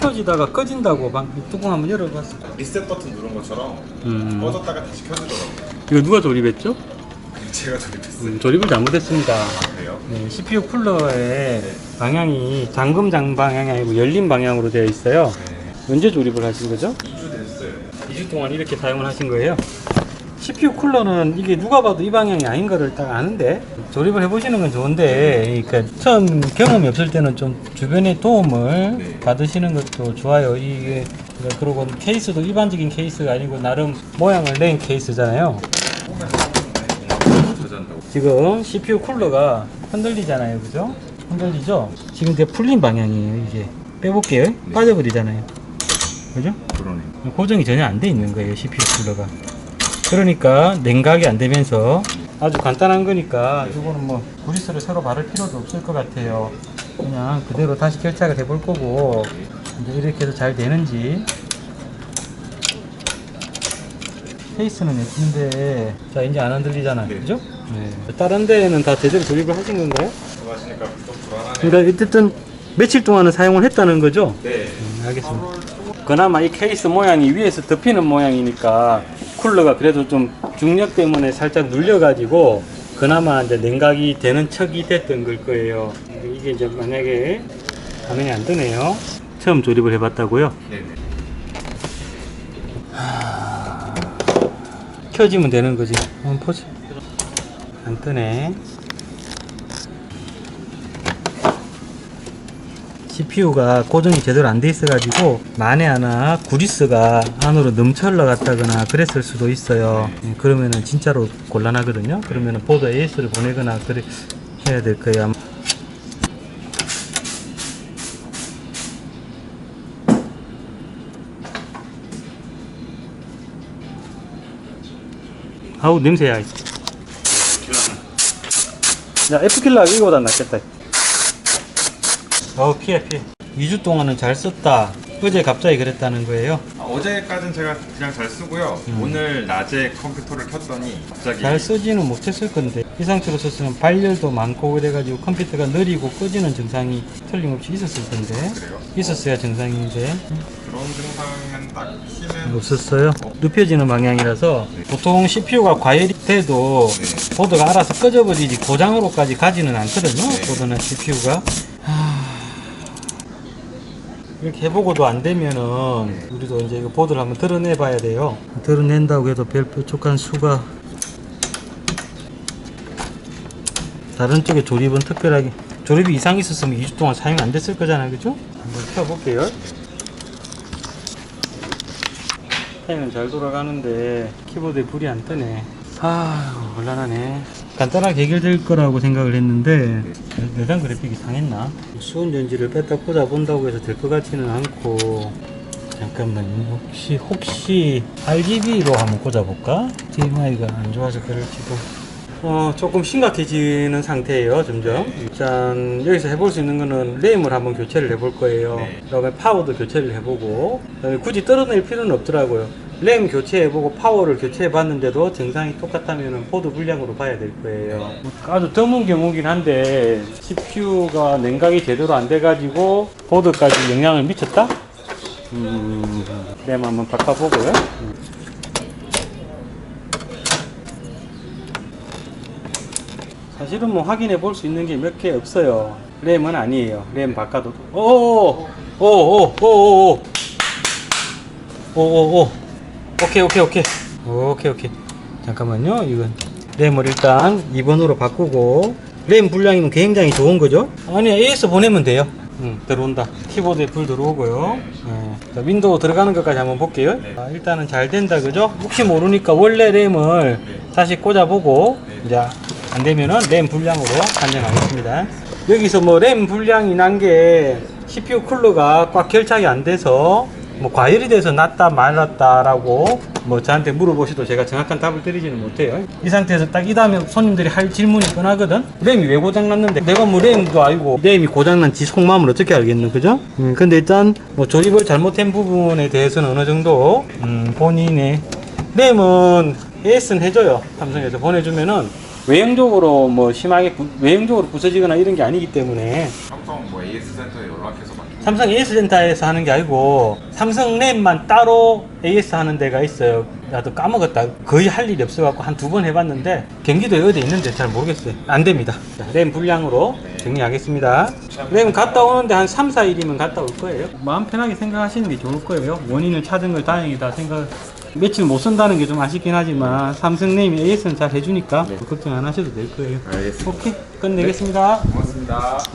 켜지다가 꺼진다고 방 뚜껑 한번 열어봤어. 리셋 버튼 누른 것처럼 음. 꺼졌다가 다시 켜지더라고요. 이거 누가 조립했죠? 제가 조립했어요. 음, 조립을 잘못했습니다. 그래요? 네, CPU 쿨러의 방향이 잠금 장 방향이 아니고 열린 방향으로 되어 있어요. 네. 언제 조립을 하신 거죠? 2주 됐어요. 2주 동안 이렇게 사용을 하신 거예요. CPU 쿨러는 이게 누가 봐도 이 방향이 아닌 거를 딱 아는데 조립을 해보시는 건 좋은데 그러니까 처음 경험이 없을 때는 좀 주변의 도움을 네. 받으시는 것도 좋아요. 이게 그리고 케이스도 일반적인 케이스가 아니고 나름 모양을 낸 케이스잖아요. 지금 CPU 쿨러가 흔들리잖아요, 그죠? 흔들리죠? 지금 이제 풀린 방향이에요, 이게. 빼볼게요. 빠져버리잖아요. 그죠? 그러네. 고정이 전혀 안 돼 있는 거예요, CPU 쿨러가. 그러니까 냉각이 안 되면서 아주 간단한 거니까 이거는 뭐 브리스를 새로 바를 필요도 없을 것 같아요. 그냥 그대로 다시 결착을 해볼 거고 이제 이렇게 해서 잘 되는지 케이스는 예쁜데 자 이제 안 흔들리잖아요, 네. 그죠? 네. 다른 데는 다 제대로 조립을 하신 건가요? 좀 불안하네. 그러니까 어쨌든 며칠 동안은 사용을 했다는 거죠? 네. 음, 알겠습니다. 그나마 이 케이스 모양이 위에서 덮이는 모양이니까 쿨러가 그래도 좀 중력 때문에 살짝 눌려가지고 그나마 이제 냉각이 되는 척이 됐던 걸 거예요. 이게 이제 만약에 화면이 안 뜨네요. 처음 조립을 해봤다고요? 네네. 켜지면 되는 거지. 한번 보자. 안 뜨네. CPU가 고정이 제대로 안 돼 있어가지고 만에 하나 구리스가 안으로 넘쳐 올라갔다거나 그랬을 수도 있어요. 예, 그러면은 진짜로 곤란하거든요. 그러면은 보드 AS를 보내거나 그래 해야 될 거예요. 아우 냄새야. 야 F킬러 이거보다 낫겠다. 어 피해 피해. 2주 동안은 잘 썼다. 어제 갑자기 그랬다는 거예요. 아, 어제까진 제가 그냥 잘 쓰고요. 오늘 낮에 컴퓨터를 켰더니 갑자기 잘 쓰지는 못했을 건데 이 상태로 썼으면 발열도 많고 그래가지고 컴퓨터가 느리고 꺼지는 증상이 틀림없이 있었을 텐데 그래요? 있었어야 정상인데 그런 증상은 딱히는 없었어요. 눕혀지는 방향이라서 보통 CPU가 과열이 돼도 네. 보드가 알아서 꺼져버리지 고장으로까지 가지는 않거든요. 네. 보드나 CPU가. 이렇게 해보고도 안 되면은 우리도 이제 이거 보드를 한번 드러내 봐야 돼요. 드러낸다고 해도 별 뾰족한 수가 다른 쪽에 조립은 특별하게 조립이 이상 있었으면 2주 동안 사용 안 됐을 거잖아요, 그죠? 한번 켜볼게요. 펜은 잘 돌아가는데 키보드에 불이 안 뜨네. 아, 곤란하네. 간단하게 해결될 거라고 생각을 했는데 내장 그래픽이 상했나? 수온 전지를 뺐다 꽂아 본다고 해서 될 것 같지는 않고 잠깐만요. 혹시 혹시 RGB로 한번 꽂아 볼까? DMI가 안 좋아서 그럴지도. 어, 조금 심각해지는 상태예요, 점점. 일단, 여기서 해볼 수 있는 거는 램을 한번 교체를 해볼 거예요. 네. 그 다음에 파워도 교체를 해보고, 굳이 떨어낼 필요는 없더라고요. 램 교체해보고 파워를 교체해봤는데도 증상이 똑같다면 보드 불량으로 봐야 될 거예요. 아주 드문 경우긴 한데, CPU가 냉각이 제대로 안 돼가지고, 보드까지 영향을 미쳤다? 음, 램 한번 바꿔보고요. 음. 사실은 뭐 확인해 볼 수 있는 게 몇 개 없어요. 램은 아니에요. 램 바꿔도. 오오오오오오오오오오 오 오케이 오케이 오케이 오케이 오케이 잠깐만요. 이건 램을 일단 2번으로 바꾸고 램 분량이면 굉장히 좋은 거죠. 아니 AS 보내면 돼요. 응, 들어온다. 키보드에 불 들어오고요. 네. 자, 윈도우 들어가는 것까지 한번 볼게요. 아, 일단은 잘 된다, 그죠? 혹시 모르니까 원래 램을 다시 꽂아보고, 이제 안 되면은 램 분량으로 판정하겠습니다. 여기서 뭐 램 분량이 난 게 CPU 쿨러가 꽉 결착이 안 돼서 뭐 과열이 돼서 났다 말았다라고 뭐 저한테 물어보셔도 제가 정확한 답을 드리지는 못해요. 이 상태에서 딱 이 다음에 손님들이 할 질문이 뻔하거든. 램이 왜 고장났는데 내가 뭐 램도 알고 램이 고장난 지 속마음을 어떻게 알겠노, 그죠? 음, 근데 일단 뭐 조립을 잘못한 부분에 대해서는 어느 정도 음, 본인의 램은 AS는 해줘요. 삼성에서 보내주면은 외형적으로 뭐 심하게 부- 외형적으로 부서지거나 이런 게 아니기 때문에 삼성 뭐 AS 센터에 연락해서 받 삼성 AS 센터에서 하는 게 아니고 삼성 램만 따로 AS 하는 데가 있어요. 나도 까먹었다. 거의 할 일이 없어갖고 한 두 번 해봤는데 경기도에 어디 있는지 잘 모르겠어요. 안 됩니다. 자, 램 분량으로 정리하겠습니다. 램 갔다 오는데 한 3, 4일이면 갔다 올 거예요. 마음 편하게 생각하시는 게 좋을 거예요. 원인을 찾은 걸 다행이다 생각. 며칠 못 쓴다는 게 좀 아쉽긴 하지만 삼성 램이 AS는 잘 해주니까 걱정 안 하셔도 될 거예요. 알겠습니다. 오케이 끝내겠습니다. 고맙습니다.